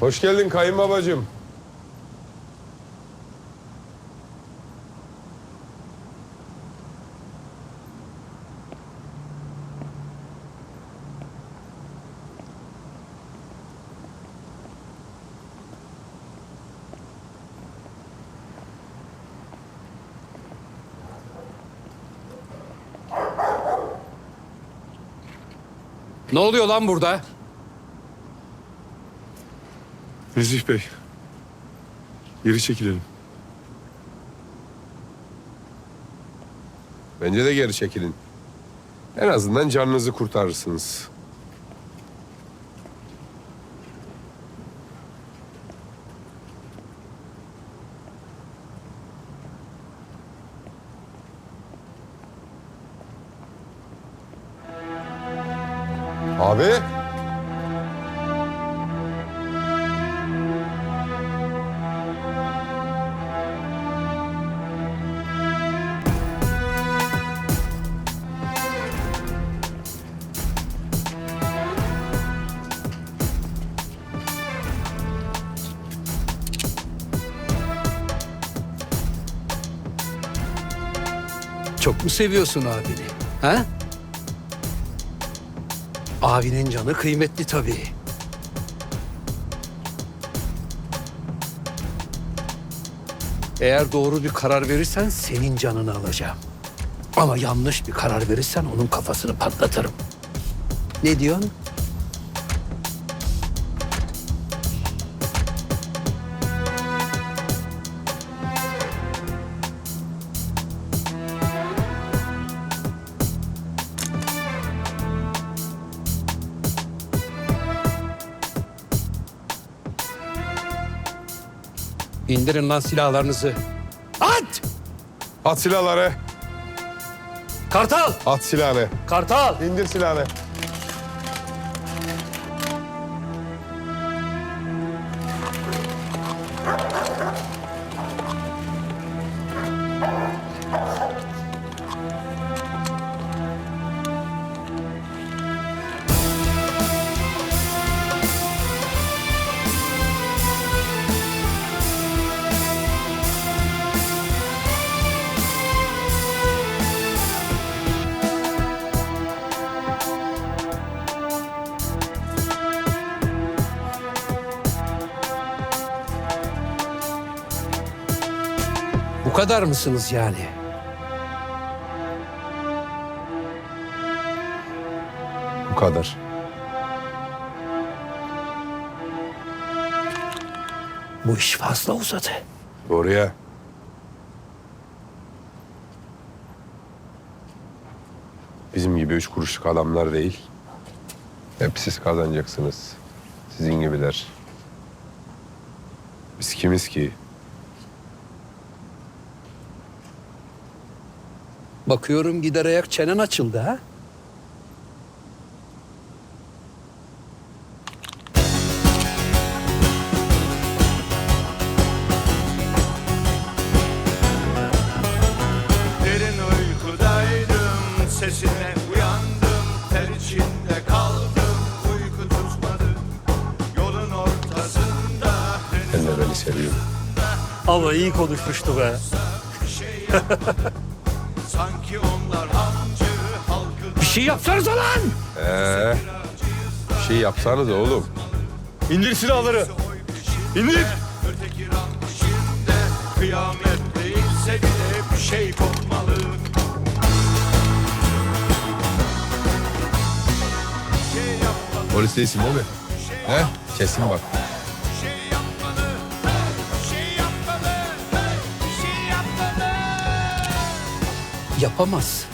Hoş geldin kayınbabacığım. Ne oluyor lan burada? Nezih Bey. Geri çekilelim. Bence de geri çekilin. En azından canınızı kurtarırsınız. Abi. Çok mu seviyorsun abini? Ha? Abinin canı kıymetli tabii. Eğer doğru bir karar verirsen senin canını alacağım. Ama yanlış bir karar verirsen onun kafasını patlatırım. Ne diyorsun? İndirin lan silahlarınızı. At! At silahları. Kartal! At silahını. Kartal! İndir silahını. Bu kadar mısınız yani? Bu kadar. Bu iş fazla uzadı. Oraya. Bizim gibi üç kuruşluk adamlar değil. Hep siz kazanacaksınız. Sizin gibiler. Biz kimiz ki? Bakıyorum gider ayak çenen açıldı ha? Derin uykudaydım sesine uyandım Ter içinde kaldım uyku tutmadı Yolun ortasında Sen de beni seviyorsun. Ama iyi konuşmuştu be. sanki onlar hancı halkı Bir şey yapsanıza lan! Ee, bir şey yapsanız oğlum. İndir silahları. İndir. Öteki ran içinde kıyamet değilse bile bir şey kopmalı Şey Polis değilsin değil mi? He? Kesin bak. Yapamaz.